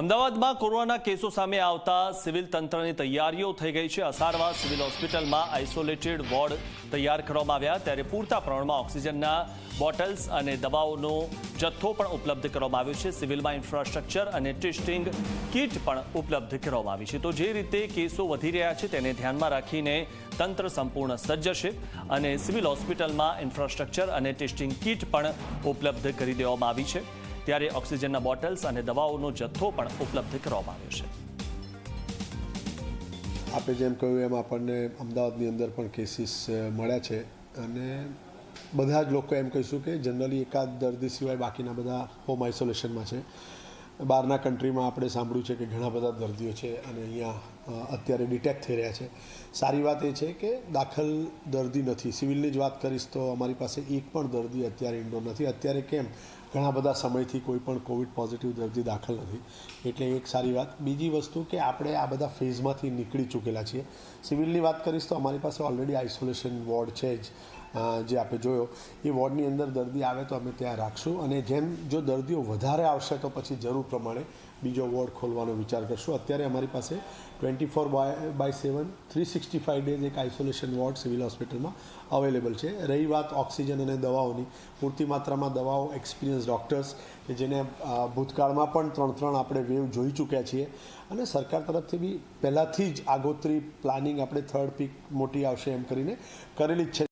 અમદાવાદમાં કોરોનાના કેસો સામે આવતા સિવિલ તંત્રની તૈયારીઓ થઈ ગઈ છે. અસારવા સિવિલ હોસ્પિટલમાં આઇસોલેટેડ વોર્ડ તૈયાર કરવામાં આવ્યા. ત્યારે પૂરતા પ્રમાણમાં ઓક્સિજનના બોટલ્સ અને દવાઓનો જથ્થો પણ ઉપલબ્ધ કરવામાં આવ્યો છે. સિવિલમાં ઇન્ફ્રાસ્ટ્રક્ચર અને ટેસ્ટિંગ કિટ પણ ઉપલબ્ધ કરવામાં આવી છે. તો જે રીતે કેસો વધી રહ્યા છે તેને ધ્યાનમાં રાખીને તંત્ર સંપૂર્ણ સજ્જ છે અને સિવિલ હોસ્પિટલમાં ઇન્ફ્રાસ્ટ્રક્ચર અને ટેસ્ટિંગ કિટ પણ ઉપલબ્ધ કરી દેવામાં આવી છે. ત્યારે ઓક્સિજનના બોટલ્સ અને દવાઓનો જથ્થો પણ ઉપલબ્ધ કરવામાં આવ્યો છે. આપણે જેમ કહ્યું એમ આપણને અમદાવાદની અંદર પણ કેસીસ મળ્યા છે. અને બધા જ લોકો એમ કહીશું કે જનરલી એકાદ દર્દી સિવાય બાકીના બધા હોમ આઇસોલેશનમાં છે. બહારના કન્ટ્રીમાં આપણે સાંભળ્યું છે કે ઘણા બધા દર્દીઓ છે અને અહીંયા અત્યારે ડિટેક્ટ થઈ રહ્યા છે. સારી વાત એ છે કે દાખલ દર્દી નથી. સિવિલની જ વાત કરીશ તો અમારી પાસે એક પણ દર્દી અત્યારે ઇન્ડોર નથી. અત્યારે કેમ? ઘણા બધા સમયથી કોઈ પણ કોવિડ પોઝિટિવ દર્દી દાખલ નથી. એટલે એક સારી વાત. બીજી વસ્તુ કે આપણે આ બધા ફેઝમાંથી નીકળી ચૂકેલા છીએ. સિવિલની વાત કરીશ તો અમારી પાસે ઓલરેડી આઇસોલેશન વોર્ડ છે જ જે આપણે જોયો. એ વોર્ડની અંદર દર્દી આવે તો અમે ત્યાં રાખશું અને જેમ જો દર્દીઓ વધારે આવશે તો પછી જરૂર પ્રમાણે બીજો વોર્ડ ખોલવાનો વિચાર કરશું. અત્યારે અમારી પાસે twenty four by by seven three sixty five days એક આઇસોલેશન વોર્ડ સિવિલ હોસ્પિટલમાં અવેલેબલ છે. રહી વાત ઓક્સિજન અને દવાઓની. પૂરતી માત્રામાં દવાઓ એક્સપિરિયન્સ ડૉક્ટર્સ કે જેને ભૂતકાળમાં પણ ત્રણ ત્રણ આપણે વેવ જોઈ ચૂક્યા છીએ. અને સરકાર તરફથી બી પહેલાંથી જ આગોતરી પ્લાનિંગ આપણે થર્ડ પીક મોટી આવશે એમ કરીને કરેલી જ છે.